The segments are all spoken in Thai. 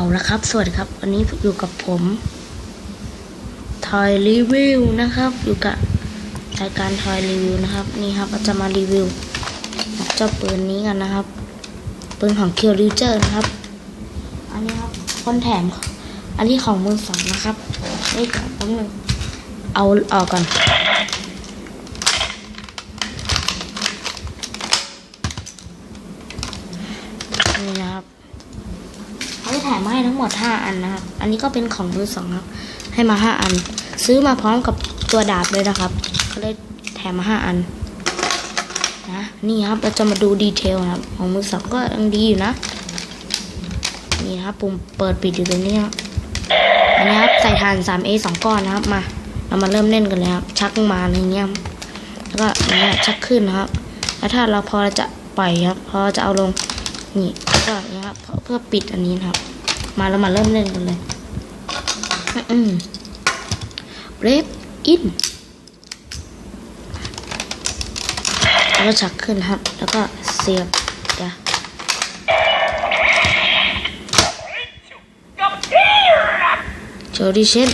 เอาละครับ สวัสดีครับ วันนี้อยู่กับผมทอยรีวิวนะครับ อยู่กับรายการทอยรีวิวนะครับ นี่ครับเราจะมารีวิวเจ้าปืนนี้กันนะครับ ปืนของเคียวริวเจอร์นะครับ อันนี้ครับคนแถม อันนี้ของมือสองนะครับนี่ก่อนแป๊บนึงเอาออกก่อนนี่นะครับ เขาจะแถมมาให้ทั้งหมด 5 อันนะครับ อันนี้ก็เป็นของมือสองครับ ให้มา 5 อัน ซื้อมาพร้อมกับตัวดาบเลยนะครับก็เลยแถมมา 5 อันนะนี่ครับเราจะมาดูดีเทลนะครับ ของมือสองก็ยังดีอยู่นะ นี่ครับปุ่มเปิดปิดอยู่ตรงนี้ครับอันนี้ครับใส่ถ่าน 3A 2 ก้อนนะครับมาเรามาเริ่มเล่นกันเลยครับ ชักมาอะไรเงี้ยแล้วก็อันนี้ชักขึ้นนะครับ แล้วถ้าเราพอจะปล่อยครับ พอจะเอาลงนี่ ก็อย่างนี้ครับเพื่อเพื่อปิดอันนี้นะครับ มาแล้วมาเริ่มเล่นกันเลยอืมเรฟอินแล้วก็ชักขึ้นครับ แล้วก็เสียบจ้ะโจดิเชน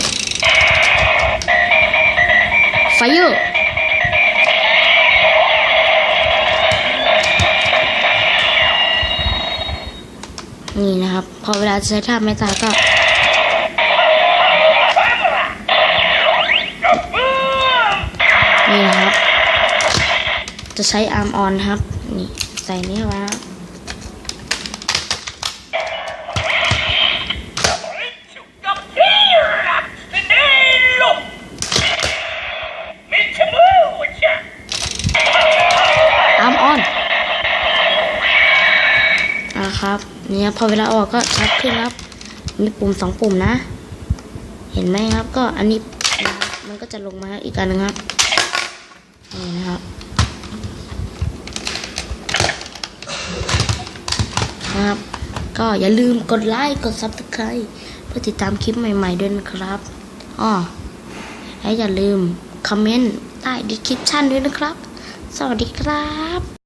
ไฟเยอร์ นี่นะครับ พอเวลาจะใช้ท่าไม่ตายก็นี่นะครับ จะใช้อาร์มออนครับ นี่ ใส่นี่เข้าไป นะครับนี่ครับพอเวลาออกก็ชัดขึ้นครับ มีปุ่มสองปุ่มนะ เห็นไหมครับ ก็อันนี้มันก็จะลงมาอีกอันนึงครับนี่นะครับครับ ก็อย่าลืมกดไลค์กด subscribe เพื่อติดตามคลิปใหม่ๆด้วยนะครับอ้อและอย่าลืมคอมเมนต์ใต้ description ด้วยนะครับ สวัสดีครับ